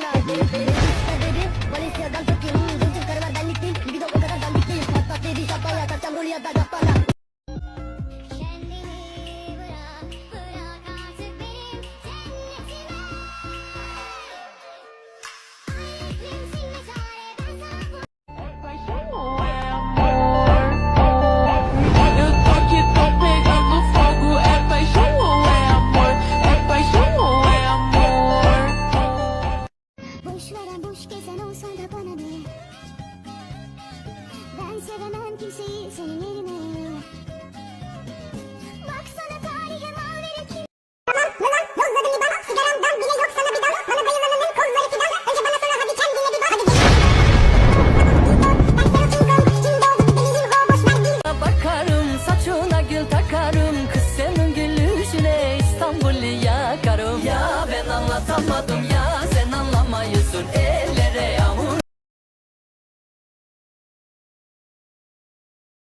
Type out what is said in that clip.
了。boş veren boş gezen olsan da bana ne Ben sevemem kimseyi senin yerine. Bakarım saçına gül takarım. Kız senin gülüşüne İstanbul'u yakarım. Ya ben anlatamadım